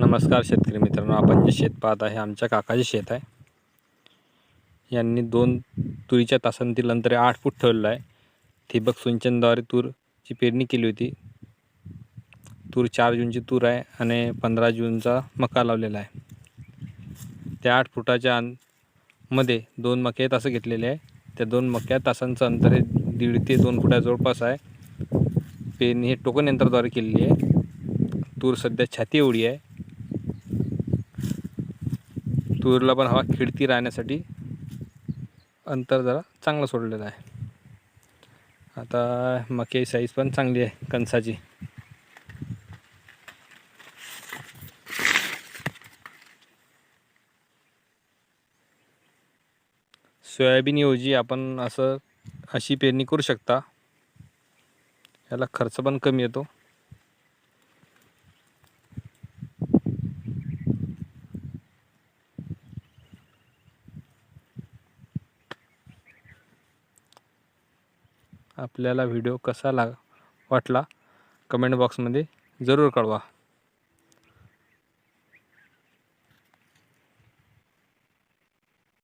नमस्कार शेतकरी मित्रांनो आपण जे शेत पाहत आहे आमच्या काकाचे शेत आहे. यांनी दोन तुरीच्या तासांतील अंतरे आठ फूट ठेवलेलं आहे. ठिबक सिंचनद्वारे तूरची पेरणी केली होती. तूर चार जूनची तूर आहे आणि पंधरा जूनचा मका लावलेला आहे. त्या आठ फुटाच्या अं मध्ये दोन मके तासं घेतलेले आहे. त्या दोन मक्या तासांचं अंतर हे दीड ते दोन फुटा जवळपास आहे. पेरणी हे टोकन यंत्राद्वारे केलेली आहे. तूर सध्या छाती एवढी आहे. तूरला पण हवा खिडती राहण्यासाठी अंतर जरा चांगलं सोडलेलं आहे. आता मक्याची साईज पण चांगली आहे कणसाची. सोयाबीनऐवजी आपण असं अशी पेरणी करू शकता. याला खर्च पण कमी येतो. आपल्याला व्हिडिओ कसा लाग वाटला? कमेंट बॉक्समध्ये जरूर कळवा.